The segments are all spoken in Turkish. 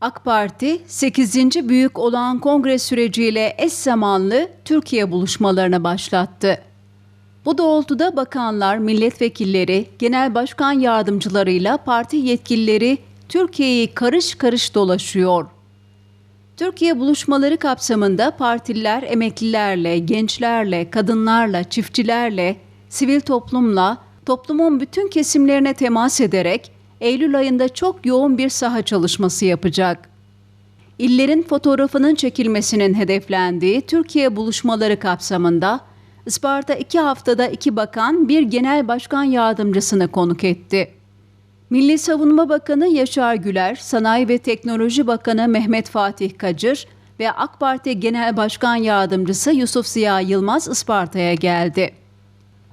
AK Parti 8. Büyük Olağan Kongre süreciyle eş zamanlı Türkiye buluşmalarına başlattı. Bu doğrultuda bakanlar, milletvekilleri, genel başkan yardımcılarıyla parti yetkilileri Türkiye'yi karış karış dolaşıyor. Türkiye buluşmaları kapsamında partililer emeklilerle, gençlerle, kadınlarla, çiftçilerle, sivil toplumla, toplumun bütün kesimlerine temas ederek Eylül ayında çok yoğun bir saha çalışması yapacak. İllerin fotoğrafının çekilmesinin hedeflendiği Türkiye buluşmaları kapsamında Isparta iki haftada iki bakan bir genel başkan yardımcısını konuk etti. Milli Savunma Bakanı Yaşar Güler, Sanayi ve Teknoloji Bakanı Mehmet Fatih Kacır ve AK Parti Genel Başkan Yardımcısı Yusuf Ziya Yılmaz Isparta'ya geldi.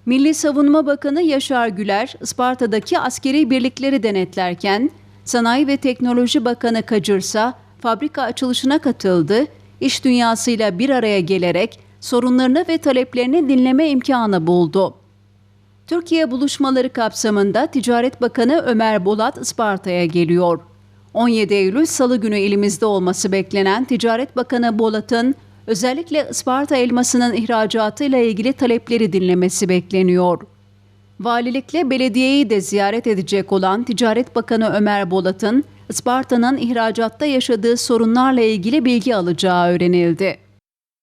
Milli Savunma Bakanı Yaşar Güler, Isparta'daki askeri birlikleri denetlerken, Sanayi ve Teknoloji Bakanı Kacır ise fabrika açılışına katıldı, iş dünyasıyla bir araya gelerek sorunlarını ve taleplerini dinleme imkanı buldu. Türkiye buluşmaları kapsamında Ticaret Bakanı Ömer Bolat Isparta'ya geliyor. 17 Eylül Salı günü ilimizde olması beklenen Ticaret Bakanı Bolat'ın özellikle Isparta elmasının ihracatıyla ilgili talepleri dinlemesi bekleniyor. Valilikle belediyeyi de ziyaret edecek olan Ticaret Bakanı Ömer Bolat'ın Isparta'nın ihracatta yaşadığı sorunlarla ilgili bilgi alacağı öğrenildi.